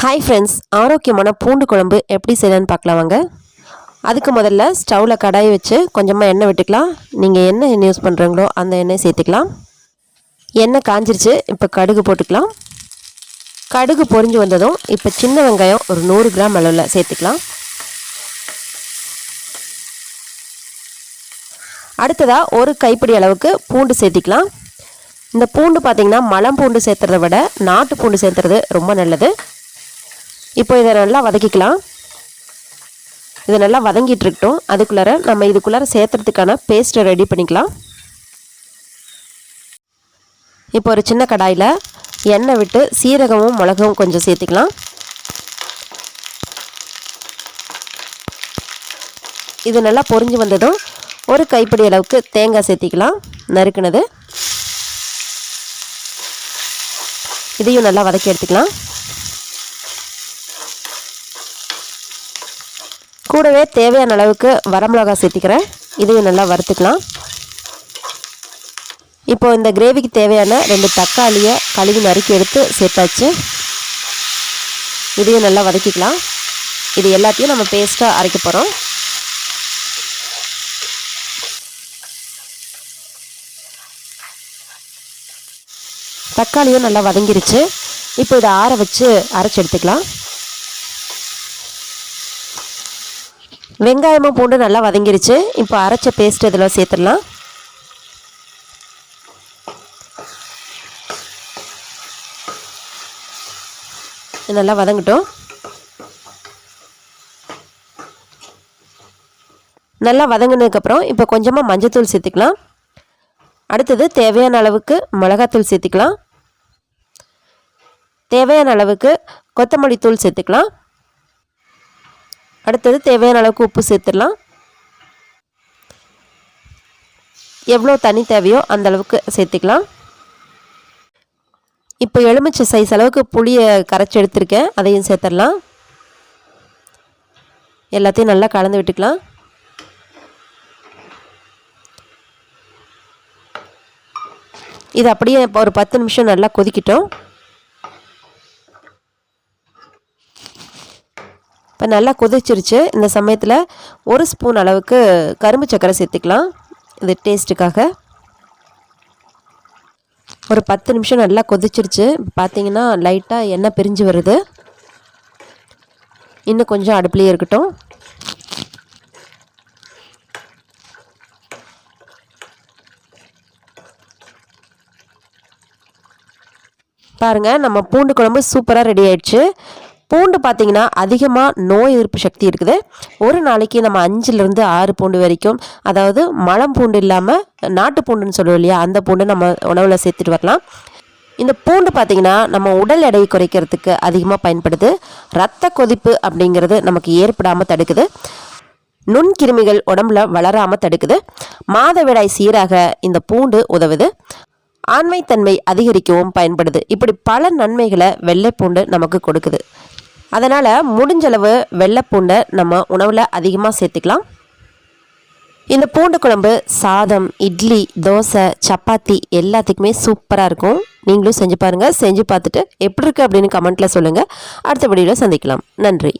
Hi friends ஆரோக்கியமான பூண்டு குழம்பு எப்படி செய்யலான்னு பார்க்கலாம் வாங்க. அதுக்கு முதல்ல ஸ்டவ்வில் கடாயை வச்சு கொஞ்சமாக எண்ணெய் விட்டுக்கலாம். நீங்கள் என்ன எண்ணெய் யூஸ் பண்ணுறீங்களோ அந்த எண்ணெய் சேர்த்துக்கலாம். எண்ணெய் காஞ்சிருச்சு இப்போ கடுகு போட்டுக்கலாம். கடுகு பொறிஞ்சு வந்ததும் இப்போ சின்ன வெங்காயம் ஒரு நூறு கிராம் அளவில் சேர்த்துக்கலாம். அடுத்ததாக ஒரு கைப்பிடி அளவுக்கு பூண்டு சேர்த்திக்கலாம். இந்த பூண்டு பார்த்திங்கன்னா மலம் பூண்டு சேர்த்துறத விட நாட்டு பூண்டு சேர்த்துறது ரொம்ப நல்லது. இப்போ இதை நல்லா வதக்கிக்கலாம். இதை நல்லா வதங்கிட்டு இருக்கட்டும் அதுக்குள்ளார நம்ம இதுக்குள்ளார சேர்த்துறதுக்கான பேஸ்ட்டை ரெடி பண்ணிக்கலாம். இப்போ ஒரு சின்ன கடாயில் எண்ணெய் விட்டு சீரகமும் மிளகும் கொஞ்சம் சேர்த்துக்கலாம். இது நல்லா பொரிஞ்சு வந்ததும் ஒரு கைப்பிடி அளவுக்கு தேங்காய் சேர்த்திக்கலாம். நறுக்குனது. இதையும் நல்லா வதக்கி எடுத்துக்கலாம். கூடவே தேவையான அளவுக்கு வரமிளகா சேர்த்திக்கிறேன். இதையும் நல்லா வறுத்துக்கலாம். இப்போ இந்த கிரேவிக்கு தேவையான ரெண்டு தக்காளியை கழுவி நறுக்கி எடுத்து சேர்த்தாச்சு. இதையும் நல்லா வதக்கிக்கலாம். இது எல்லாத்தையும் நம்ம பேஸ்ட்டாக அரைக்க போகிறோம் தக்காளியும் நல்லா வதங்கிருச்சு. இப்போ இதை ஆற வச்சு அரைச்சி எடுத்துக்கலாம். வெங்காயமும் பூண்டு நல்லா வதங்கிருச்சு. இப்போ அரைச்ச பேஸ்ட் இதில் சேர்த்துடலாம். நல்லா வதங்கட்டும். நல்லா வதங்கினதுக்கப்புறம் இப்போ கொஞ்சமாக மஞ்சத்தூள் சேர்த்துக்கலாம். அடுத்தது தேவையான அளவுக்கு மிளகாத்தூள் சேர்த்துக்கலாம். தேவையான அளவுக்கு கொத்தமல்லி தூள் சேர்த்துக்கலாம். அடுத்தது தேவையான அளவுக்கு உப்பு சேர்த்துடலாம். எவ்வளோ தண்ணி தேவையோ அந்த அளவுக்கு சேர்த்துக்கலாம். இப்போ எலுமிச்சை சைஸ் அளவுக்கு புளியை கரைச்சி எடுத்திருக்கேன். அதையும் சேர்த்துடலாம். எல்லாத்தையும் நல்லா கலந்து விட்டுக்கலாம். இது அப்படியே ஒரு பத்து நிமிஷம் நல்லா கொதிக்கிட்டோம். இப்போ நல்லா கொதிச்சிருச்சு. இந்த சமயத்தில் ஒரு ஸ்பூன் அளவுக்கு கரும்பு சக்கரை சேர்த்துக்கலாம். இது டேஸ்ட்டுக்காக. ஒரு பத்து நிமிஷம் நல்லா கொதிச்சிருச்சு. பார்த்தீங்கன்னா லைட்டாக எண்ணெய் பிரிஞ்சு வருது. இன்னும் கொஞ்சம் அடுப்புலேயே இருக்கட்டும். பாருங்கள் நம்ம பூண்டு குழம்பு சூப்பராக ரெடி ஆயிடுச்சு. பூண்டு பார்த்திங்கன்னா அதிகமாக நோய் எதிர்ப்பு சக்தி இருக்குது. ஒரு நாளைக்கு நம்ம அஞ்சுலேருந்து ஆறு பூண்டு வரைக்கும் அதாவது மலம் பூண்டு இல்லாமல் நாட்டு பூண்டுன்னு சொல்லுவோம் இல்லையா அந்த பூண்டு நம்ம உணவில் சேர்த்துட்டு வரலாம். இந்த பூண்டு பார்த்திங்கன்னா நம்ம உடல் எடையை குறைக்கிறதுக்கு அதிகமாக பயன்படுது. ரத்த கொதிப்பு அப்படிங்கிறது நமக்கு ஏற்படாமல் தடுக்குது. நுண்கிருமிகள் உடம்புல வளராமல் தடுக்குது. மாதவிடாய் சீராக இந்த பூண்டு உதவுது. ஆண்மைத்தன்மை அதிகரிக்கவும் பயன்படுது. இப்படி பல நன்மைகளை வெள்ளைப்பூண்டு நமக்கு கொடுக்குது. அதனால் முடிஞ்சளவு வெள்ளைப்பூண்டை நம்ம உணவில் அதிகமாக சேர்த்துக்கலாம். இந்த பூண்டு குழம்பு சாதம் இட்லி தோசை சப்பாத்தி எல்லாத்துக்குமே சூப்பராக இருக்கும். நீங்களும் செஞ்சு பாருங்கள் செஞ்சு பார்த்துட்டு எப்படி இருக்குது அப்படின்னு கமெண்ட்டில் சொல்லுங்கள் அடுத்த வீடியோவில் சந்திக்கலாம். நன்றி.